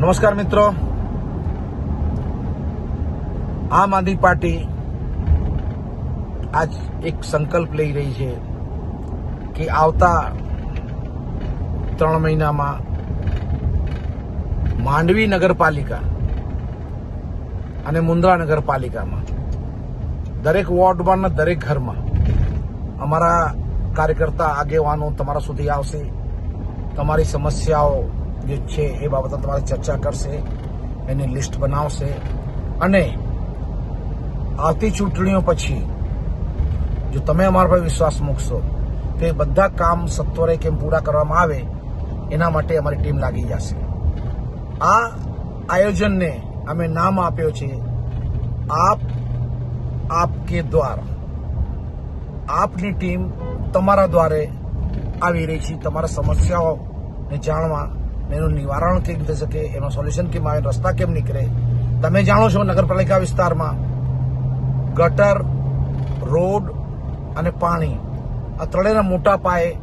નમસ્કાર મિત્રો. આમ આદમી પાર્ટી આજ એક સંકલ્પ લઈ રહી છે કે આવતા ત્રણ મહિનામાં માંડવી નગરપાલિકા અને મુન્દ્રા નગરપાલિકામાં, દરેક વોર્ડમાં દરેક ઘરમાં અમારા કાર્યકર્તા આગેવાનો તમારા સુધી આવશે. તમારી સમસ્યાઓ જે છે એ બાબતે તમારે ચર્ચા કરશે, એની લિસ્ટ બનાવશે. અને આવતી ચૂંટણીઓ પછી, જો તમે અમારા પર વિશ્વાસ મૂકશો, તો એ બધા કામ સત્વરે કેમ પૂરા કરવામાં આવે, એના માટે અમારી ટીમ લાગી જશે. આ આયોજનને અમે નામ આપ્યો છે, આપ, આપકે દ્વારા. આપની ટીમ તમારા દ્વારે આવી રહી છે, તમારા સમસ્યાઓને જાણવા એનું નિવારણ કેમ થઈ શકે એનો સોલ્યુશન કેમ આવે રસ્તા કેમ નીકળે તમે જાણો છો નગરપાલિકા વિસ્તારમાં ગટર રોડ અને પાણી આ ત્રણેયના મોટા પાયે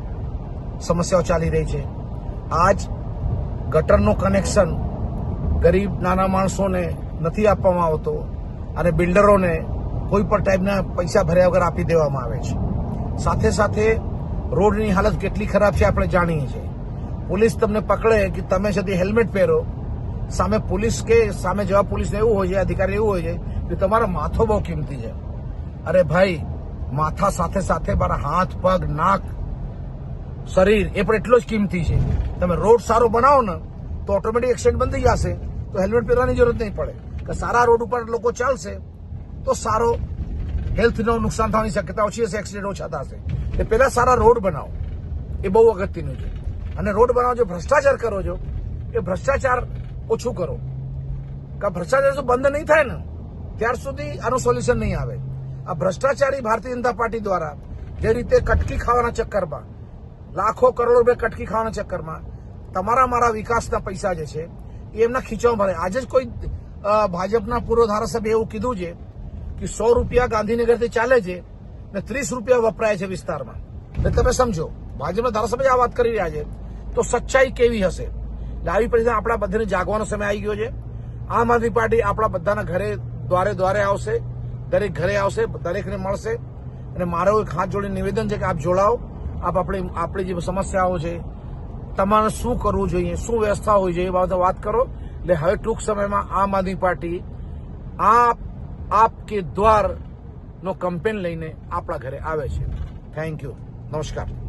સમસ્યાઓ ચાલી રહી છે આજ ગટરનું કનેક્શન ગરીબ નાના માણસોને નથી આપવામાં આવતો અને બિલ્ડરોને કોઈ પણ ટાઈપના પૈસા ભર્યા વગર આપી દેવામાં આવે છે સાથે સાથે રોડની હાલત કેટલી ખરાબ છે આપણે જાણીએ છીએ પોલીસ તમને પકડે કે તમે સુધી હેલ્મેટ પહેરો, સામે પોલીસ કે સામે જવાબ પોલીસને એવું હોય છે, અધિકારી એવું હોય છે, કે તમારો માથો બહુ કિંમતી છે. અરે ભાઈ, માથા સાથે સાથે મારા હાથ, પગ, નાક, શરીર, એ પણ એટલો જ કિંમતી છે. તમે રોડ સારો બનાવો ને, તો ઓટોમેટિક એક્સિડન્ટ બંધ થઈ જશે. તો હેલ્મેટ પહેરવાની જરૂરત નહીં પડે. કે સારા રોડ ઉપર લોકો ચાલશે, તો સારો હેલ્થનો નુકસાન થવાની શક્યતા ઓછી હશે, એક્સિડન્ટ ઓછા થશે. એ પહેલા સારા રોડ બનાવો. એ બહુ અગત્યનું છે. અને રોડ બનાવો છો, ભ્રષ્ટાચાર કરો છો, એ ભ્રષ્ટાચાર ઓછું કરો. કે ભ્રષ્ટાચાર શું બંધ નહીં થાય ને, ત્યાર સુધી આનું સોલ્યુશન નહીં આવે. આ ભ્રષ્ટાચારી ભારતીય જનતા પાર્ટી દ્વારા જે રીતે કટકી ખાવાના ચક્કરમાં, લાખો કરોડો રૂપિયા કટકી ખાવાના ચક્કરમાં, તમારા મારા વિકાસના પૈસા જે છે, એ એમના ખીચામાં ભરે આજે જ કોઈ ભાજપના પૂર્વ ધારાસભ્ય એવું કીધું છે કે સો રૂપિયા ગાંધીનગરથી ચાલે છે ને ત્રીસ રૂપિયા વપરાય છે વિસ્તારમાં. એટલે તમે સમજો, ભાજપના ધારાસભ્ય આ વાત કરી રહ્યા છે. તો સચ્ચાઈ કેવી હશે? એટલે આવી પરિસ્થિતિ આપણા બધાને જાગવાનો સમય આવી ગયો છે. આમ આદમી પાર્ટી આપણા બધાના ઘરે દ્વારે દ્વારે આવશે. દરેક ઘરે આવશે, દરેકને મળશે. અને મારો એક હાથ જોડીને નિવેદન છે કે આપ જોડાઓ. આપ આપણી આપણી જે સમસ્યાઓ છે, તમારે શું કરવું જોઈએ, શું વ્યવસ્થા હોવી જોઈએ એ બાબતે વાત કરો. એટલે હવે ટૂંક સમયમાં આમ આદમી પાર્ટી આપ આપ કે દ્વાર નો કમ્પેન લઈને આપણા ઘરે આવે છે. થેન્ક યુ નમસ્કાર.